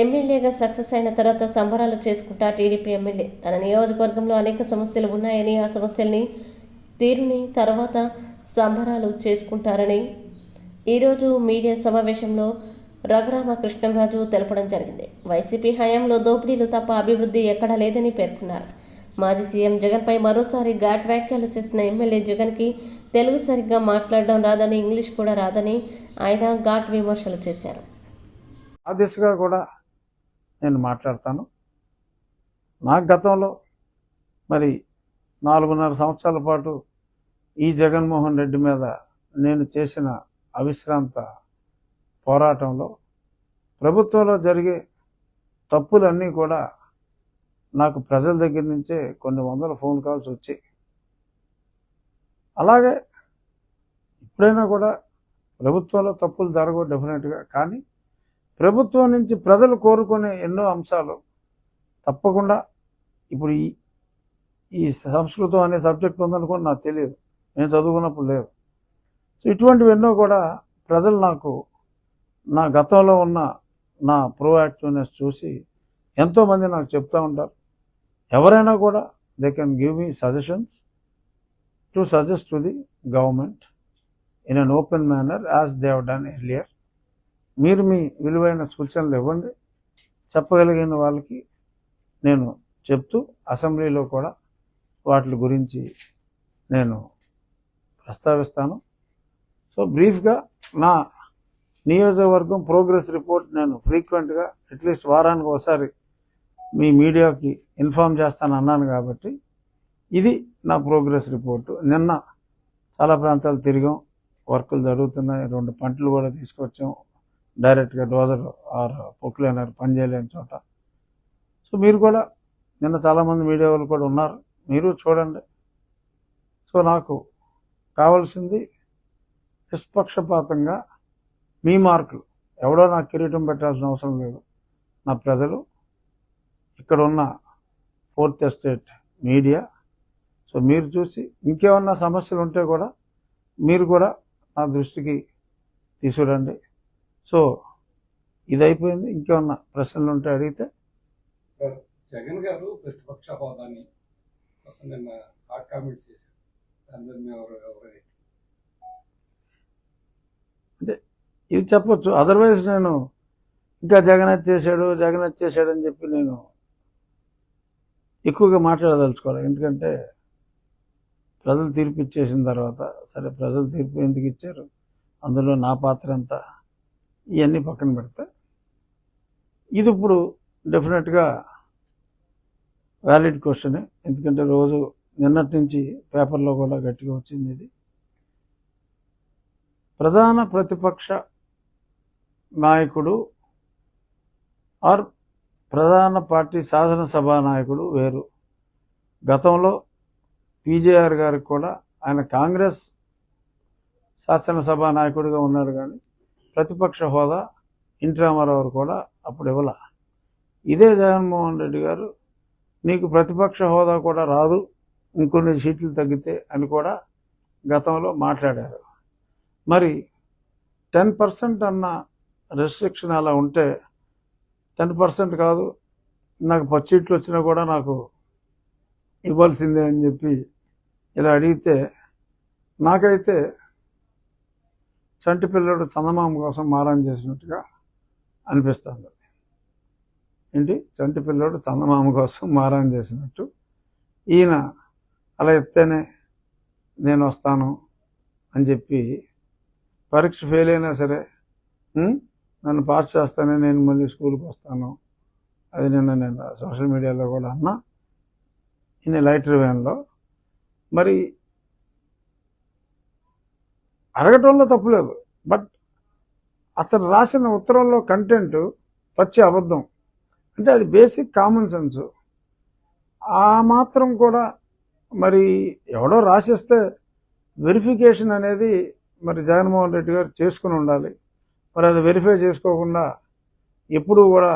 ఎమ్మెల్యేగా సక్సెస్ అయిన తర్వాత సంబరాలు చేసుకుంటా టీడీపీ ఎమ్మెల్యే. తన నియోజకవర్గంలో అనేక సమస్యలు ఉన్నాయని ఆ సమస్యల్ని తీరుని తర్వాత సంబరాలు చేసుకుంటారని ఈరోజు మీడియా సమావేశంలో రఘురామ కృష్ణరాజు తెలపడం జరిగింది. వైసీపీ హయాంలో దోపిడీలు తప్ప అభివృద్ధి ఎక్కడా లేదని పేర్కొన్నారు. మాజీ సీఎం జగన్పై మరోసారి ఘాట్ వ్యాఖ్యలు చేసిన ఎమ్మెల్యే జగన్కి తెలుగు సరిగ్గా మాట్లాడడం రాదని ఇంగ్లీష్ కూడా రాదని ఆయన ఘాట్ విమర్శలు చేశారు. ఆ దిశగా కూడా నేను మాట్లాడతాను. నాకు గతంలో మరి నాలుగున్నర సంవత్సరాల పాటు ఈ జగన్మోహన్ రెడ్డి మీద నేను చేసిన అవిశ్రాంత పోరాటంలో ప్రభుత్వంలో జరిగే తప్పులన్నీ కూడా నాకు ప్రజల దగ్గర నుంచే కొన్ని వందల ఫోన్ కాల్స్ వచ్చాయి. అలాగే ఇప్పుడైనా కూడా ప్రభుత్వంలో తప్పులు జరగవు డెఫినెట్గా కానీ ప్రభుత్వం నుంచి ప్రజలు కోరుకునే ఎన్నో అంశాలు. తప్పకుండా ఇప్పుడు ఈ ఈ సంస్కృతం అనే సబ్జెక్ట్ ఉందనుకోండి నాకు తెలియదు. నేను చదువుకున్నప్పుడు లేదు. సో ఇటువంటివి ఎన్నో కూడా ప్రజలు నాకు నా గతంలో ఉన్న నా ప్రోయాక్టివ్నెస్ చూసి ఎంతోమంది నాకు చెప్తూ ఉంటారు. ఎవరైనా కూడా they can give me suggestions to suggest to the government in an open manner as they've done earlier మీరు మీ విలువైన సూచనలు ఇవ్వండి. చెప్పగలిగిన వాళ్ళకి నేను చెప్తూ అసెంబ్లీలో కూడా వాటి గురించి నేను ప్రస్తావిస్తాను. సో బ్రీఫ్గా నా నియోజకవర్గం ప్రోగ్రెస్ రిపోర్ట్ నేను ఫ్రీక్వెంట్గా అట్లీస్ట్ వారానికి ఒకసారి మీ మీడియాకి ఇన్ఫామ్ చేస్తాను అన్నాను కాబట్టి ఇది నా ప్రోగ్రెస్ రిపోర్టు. నిన్న చాలా ప్రాంతాలు తిరిగాం. వర్కులు జరుగుతున్నాయి. రెండు పంటలు కూడా తీసుకొచ్చాం. డైరెక్ట్గా డోజర్ ఆర్ పొక్లైనర్ పని చేయలేని చోట. సో మీరు కూడా నిన్న చాలామంది మీడియా వాళ్ళు కూడా ఉన్నారు. మీరు చూడండి. సో నాకు కావాల్సింది నిష్పక్షపాతంగా మీ మార్కులు. ఎవడో నాకు కిరీటం పెట్టాల్సిన అవసరం లేదు. నా ప్రజలు ఇక్కడ ఉన్న ఫోర్త్ ఎస్టేట్ మీడియా. సో మీరు చూసి ఇంకేమన్నా సమస్యలు ఉంటే కూడా మీరు కూడా నా దృష్టికి తీసుకురండి. సో ఇది అయిపోయింది ఇంకేమన్నా ప్రశ్నలు ఉంటే అడిగితే. సార్ జగన్ గారు ప్రతిపక్ష హోదాని కోసం నిన్న హాట్ కామెంట్స్ చేశారు. ఎవరు ఇది చెప్పొచ్చు. అదర్వైజ్ నేను ఇంకా జగన్ చేశాడు జగన్ చేశాడు అని చెప్పి నేను ఎక్కువగా మాట్లాడదలుచుకోవాలి. ఎందుకంటే ప్రజలు తీర్పు ఇచ్చేసిన తర్వాత సరే ప్రజలు తీర్పు ఎందుకు ఇచ్చారు? అందులో నా పాత్ర ఎంత? ఇవన్నీ పక్కన పెడితే. ఇది ఇప్పుడు డెఫినెట్గా వ్యాలిడ్ క్వశ్చనే. ఎందుకంటే రోజు నిన్నటి నుంచి పేపర్లో కూడా గట్టిగా వచ్చింది ఇది. ప్రధాన ప్రతిపక్ష నాయకుడు ఆర్ ప్రధాన పార్టీ శాసనసభ నాయకుడు వేరు. గతంలో పీజేఆర్ గారికి కూడా ఆయన కాంగ్రెస్ శాసనసభ నాయకుడిగా ఉన్నాడు కానీ ప్రతిపక్ష హోదా ఎన్టీ రామారావు కూడా అప్పుడు ఇవ్వాల. ఇదే జగన్మోహన్ రెడ్డి గారు నీకు ప్రతిపక్ష హోదా కూడా రాదు ఇంకొన్ని సీట్లు తగ్గితే అని కూడా గతంలో మాట్లాడారు. మరి టెన్ పర్సెంట్ అన్న రెస్ట్రిక్షన్ అలా ఉంటే టెన్ పర్సెంట్ కాదు నాకు పది సీట్లు వచ్చినా కూడా నాకు ఇవ్వాల్సిందే అని చెప్పి ఇలా అడిగితే నాకైతే చంటి పిల్లడు చందమామ కోసం మారం చేసినట్టుగా అనిపిస్తుంది. ఏంటి? చంటి పిల్లడు చందమామ కోసం మారం చేసినట్టు. ఈయన అలా చెప్తేనే నేను వస్తాను అని చెప్పి పరీక్ష ఫెయిల్ అయినా సరే నన్ను పాస్ చేస్తానే నేను మళ్ళీ స్కూల్కి వస్తాను. అది నిన్న నేను సోషల్ మీడియాలో కూడా అన్నా. ఈయన లైటర్ వ్యాన్లో. మరి అడగటంలో తప్పులేదు బట్ అతను రాసిన ఉత్తరంలో కంటెంట్ పచ్చి అబద్ధం. అంటే అది బేసిక్ కామన్ సెన్స్ ఆ మాత్రం కూడా మరి ఎవడో రాసిస్తే వెరిఫికేషన్ అనేది మరి జగన్మోహన్ రెడ్డి గారు చేసుకుని ఉండాలి. మరి అది వెరిఫై చేసుకోకుండా ఎప్పుడూ కూడా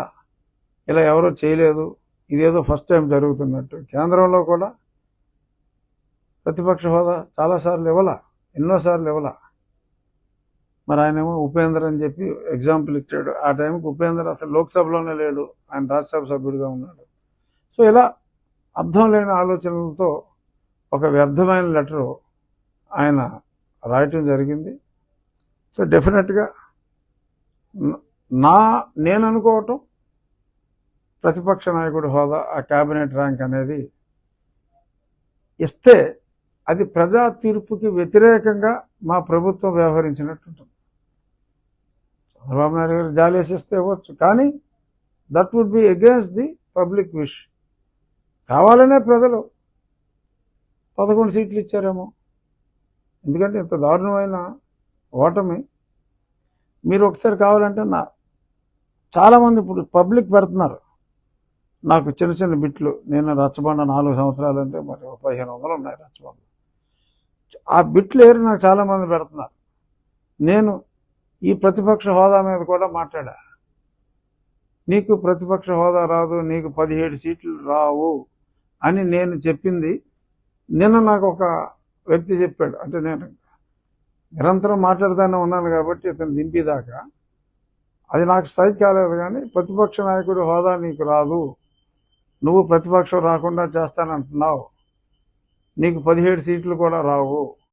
ఇలా ఎవరో చేయలేదు. ఇదేదో ఫస్ట్ టైం జరుగుతున్నట్టు. కేంద్రంలో కూడా ప్రతిపక్ష హోదా చాలాసార్లు ఇవ్వాల? ఎన్నోసార్లు ఇవ్వాల? మరి ఆయనేమో ఉపేంద్ర అని చెప్పి ఎగ్జాంపుల్ ఇచ్చాడు. ఆ టైంకి ఉపేంద్ర అసలు లోక్సభలోనే లేడు. ఆయన రాజ్యసభ సభ్యుడిగా ఉన్నాడు. సో ఇలా అర్థం లేని ఆలోచనలతో ఒక వ్యర్థమైన లెటరు ఆయన రాయటం జరిగింది. సో డెఫినెట్గా నా నేను అనుకోవటం ప్రతిపక్ష నాయకుడి హోదా ఆ క్యాబినెట్ ర్యాంక్ అనేది ఇస్తే అది ప్రజా తీర్పుకి వ్యతిరేకంగా మా ప్రభుత్వం వ్యవహరించినట్టు ఉంటుంది చంద్రబాబు నాయుడు గారు జాలి వేసేస్తే ఇవ్వచ్చు. కానీ that would be against the public wish కావాలనే ప్రజలు పదకొండు సీట్లు ఇచ్చారేమో. ఎందుకంటే ఇంత దారుణమైన ఓటమి మీరు ఒకసారి కావాలంటే నా చాలామంది ఇప్పుడు పబ్లిక్ పెడుతున్నారు. నాకు చిన్న చిన్న బిట్లు. నేను రచ్చబండ నాలుగు సంవత్సరాలు అంటే మరి ఒక పదిహేను వందలు ఉన్నాయి రచ్చబండ ఆ బిట్లు ఏరు నాకు చాలామంది పెడుతున్నారు. నేను ఈ ప్రతిపక్ష హోదా మీద కూడా మాట్లాడా? నీకు ప్రతిపక్ష హోదా రాదు నీకు పదిహేడు సీట్లు రావు అని నేను చెప్పింది. నిన్న నాకు ఒక వ్యక్తి చెప్పాడు. అంటే నేను నిరంతరం మాట్లాడుతూనే ఉన్నాను కాబట్టి ఇతను దింపేదాకా. అది నాకు స్ట్రైక్ కాలేదు కానీ ప్రతిపక్ష నాయకుడి హోదా నీకు రాదు. నువ్వు ప్రతిపక్షం రాకుండా చేస్తానంటున్నావు. నీకు పదిహేడు సీట్లు కూడా రావు.